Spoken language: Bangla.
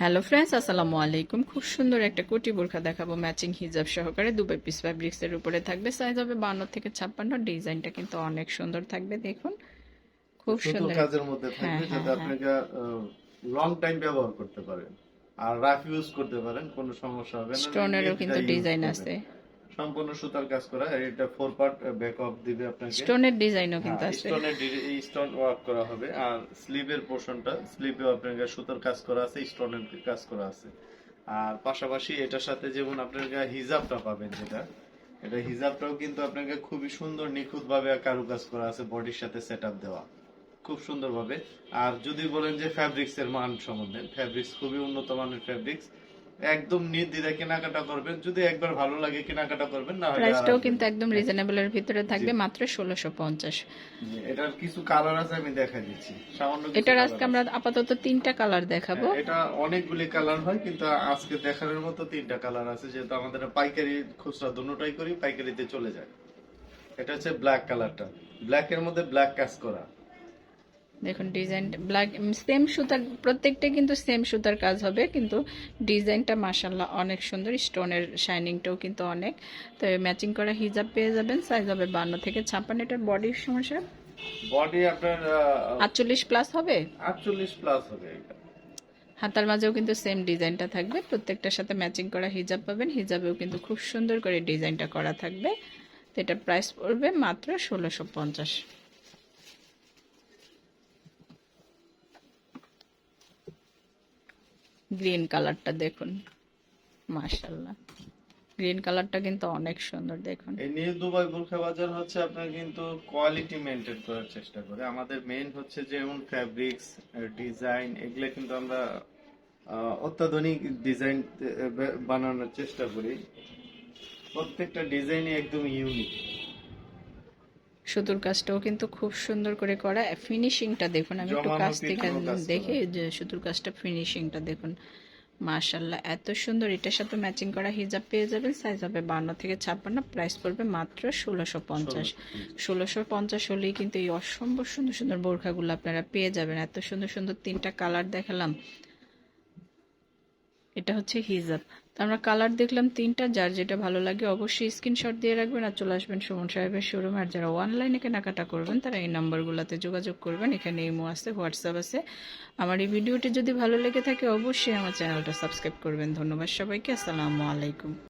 হ্যালো ফ্রেন্ডস আসসালামু আলাইকুম খুব সুন্দর একটা কোটি বোরখা দেখাবো। ম্যাচিং হিজাব সহকারে দুবাই পিস ফ্যাব্রিক্সের উপরে থাকবে। সাইজ হবে বান্ন থেকে ছাপ্পান্ন। ডিজাইনটা কিন্তু অনেক সুন্দর থাকবে। দেখুন খুব সুন্দর। কাজের মধ্যে থাকবে হ্যাঁ, যাতে হ্যাঁ, লং টাইম ব্যবহার করতে পারেন। আর রাফ ইউজ করতে পারেন। কোনো সমস্যা হবে না। স্টোনেরও কিন্তু ডিজাইন আছে। সম্পূর্ণ সুতার কাজ করা আর এটা ফোর পার্ট ব্যাক অফ দিবে আপনাকে। স্টোনের ডিজাইনও কিন্তু আছে স্টোনের স্টোন ওয়ার্ক করা হবে। আর স্লিভের পোর্শনটা স্লিভে আপনাকে সুতার কাজ করা আছে স্টোনের কাজ করা আছে। আর পাশাপাশি এটার সাথে যেমন আপনাকে হিজাবটা পাবেন যেটা এটা হিজাবটাও কিন্তু আপনাকে খুবই সুন্দর নিখুঁত ভাবে কারুকাজ করা আছে বডির সাথে সেট দেওয়া। খুব সুন্দর ভাবে আর যদি বলেন যে ফ্যাব্রিক্স এর মান সম্বন্ধে ফ্যাব্রিক্স খুবই উন্নত মানের ফ্যাব্রিক্স একদম নির্দ্বিধায় কেনাকাটা করবেন। যদি একবার ভালো লাগে কেনাকাটা করবেন না প্রাইসটাও কিন্তু। একদম রিজনেবলের ভিতরে থাকবে মাত্র ষোলোশো পঞ্চাশ। জি, এটার কিছু কালার আছে আমি দেখা দিচ্ছি। সামান্য এটার আজকে আমরা আপাতত তিনটা কালার দেখাবো। হ্যাঁ, এটা অনেকগুলি কালার হয় কিন্তু আজকে দেখানোর মতো তিনটা কালার আছে যেহেতু আমাদের পাইকারি খুচরা দুটোটাই করি পাইকারিতে চলে যায়। এটা হচ্ছে ব্ল্যাক কালারটা ব্ল্যাক এর মধ্যে ব্ল্যাক কাজ করা। দেখুন ডিজাইন ব্ল্যাক সেম সুতার প্রত্যেকটা কিন্তু সেম সুতার কাজ হবে কিন্তু ডিজাইনটা মাসাল্লাহ অনেক সুন্দর স্টোনের শাইনিংটাও কিন্তু অনেক। তো ম্যাচিং করা হিজাব পেয়ে যাবেন সাইজ হবে বান্ন থেকে ছাপ্পান্ন এটার বডির সমস্যা? বডি আপনার আটচল্লিশ প্লাস হবে? আটচল্লিশ প্লাস হবে হাতার মাঝেও কিন্তু সেম ডিজাইনটা থাকবে প্রত্যেকটার সাথে ম্যাচিং করা হিজাব পাবেন হিজাবেও কিন্তু খুব সুন্দর করে ডিজাইনটা করা থাকবে। তো এটার প্রাইস পড়বে মাত্র ষোলোশো পঞ্চাশ। গ্রিন কালারটা দেখুন। মাশাল্লাহ গ্রিন কালারটা কিন্তু অনেক সুন্দর, দেখুন। এই নিউ দুবাই বোরখা বাজার হচ্ছে আপনার কিন্তু কোয়ালিটি মেনটেন করার চেষ্টা করে। আমাদের মেইন হচ্ছে যেমন ফ্যাব্রিক্স ডিজাইন এগুলো কিন্তু আমরা অত্যাধুনিক ডিজাইন বানানোর চেষ্টা করি। প্রত্যেকটা ডিজাইনই একদম ইউনিক সুতোর কাজটাও কিন্তু খুব সুন্দর করে করা। ফিনিশিংটা দেখুন আমি একটু কাছ থেকে কাজ করা। দেখে যে সুতোর কাজটা ফিনিশিংটা দেখুন। মাশাল্লাহ এত সুন্দর। এটার সাথে ম্যাচিং করা হিজাব পেয়ে যাবেন। সাইজ হবে বান্ন থেকে ছাপ্পান্ন প্রাইস পড়বে মাত্র ষোলোশো পঞ্চাশ। ষোলোশো পঞ্চাশ হলেই কিন্তু এই অসম্ভব সুন্দর সুন্দর বোরখাগুলো আপনারা পেয়ে যাবেন। এত সুন্দর সুন্দর তিনটা কালার দেখালাম। এটা হচ্ছে হিজাব। তো আমরা কালার দেখলাম তিনটা, যার যেটা ভালো লাগে অবশ্যই স্ক্রিনশট দিয়ে রাখবেন আর চলে আসবেন সুমন সাহেবের শোরুম আর যারা অনলাইনে কেনাকাটা করবেন, তারা এই নাম্বারগুলোতে যোগাযোগ করবেন। এখানে ইমো আছে হোয়াটসঅ্যাপ আছে। আমার এই ভিডিওটি যদি ভালো লেগে থাকে, অবশ্যই আমার চ্যানেলটা সাবস্ক্রাইব করবেন। ধন্যবাদ সবাইকে, আসসালামু আলাইকুম।